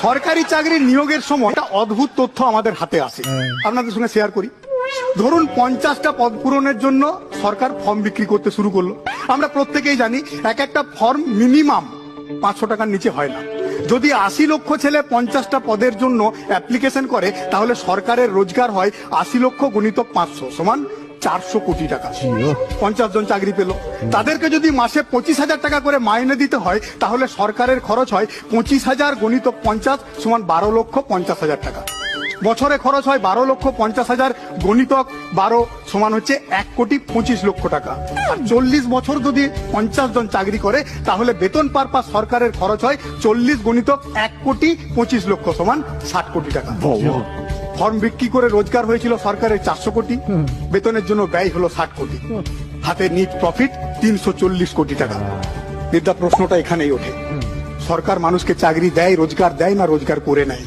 সরকারি চাকরির নিয়োগের সময় একটা অদ্ভুত তথ্য আমাদের হাতে আসে। আপনাদের সঙ্গে শেয়ার করি। ধরুন পঞ্চাশটা পদ পূরণের জন্য সরকার ফর্ম বিক্রি করতে শুরু করল। আমরা প্রত্যেকেই জানি এক একটা ফর্ম মিনিমাম পাঁচশো টাকার নিচে হয় না। যদি আশি লক্ষ ছেলে পঞ্চাশটা পদের জন্য অ্যাপ্লিকেশন করে তাহলে সরকারের রোজগার হয় আশি লক্ষ গুণিতক পাঁচশো সমান চারশো কোটি টাকা। পঞ্চাশ জন চাকরি পেল। তাদেরকে যদি মাসে পঁচিশ হাজার টাকা করে মাইনে দিতে হয় তাহলে সরকারের খরচ হয় পঁচিশ হাজার গণিত পঞ্চাশ সমান বারো লক্ষ পঞ্চাশ হাজার টাকা। বছরে খরচ হয় বারো লক্ষ পঞ্চাশ হাজার গণিতক বারো সমান হচ্ছে এক কোটি পঁচিশ লক্ষ টাকা। আর চল্লিশ বছর যদি পঞ্চাশ জন চাকরি করে তাহলে বেতন পার পাস সরকারের খরচ হয় চল্লিশ গণিতক এক কোটি পঁচিশ লক্ষ সমান ষাট কোটি টাকা। ফর্ম বিক্রি করে রোজগার হয়েছিল সরকারের চারশো কোটি বেতনের জন্য ব্যয় হলো ষাট কোটি। হাতে নিট প্রফিট তিনশো চল্লিশ কোটি টাকা। বিদ্যা প্রশ্নটা এখানেই ওঠে। সরকার মানুষকে চাকরি দেয় রোজগার দেয় না রোজগার করে নেয়।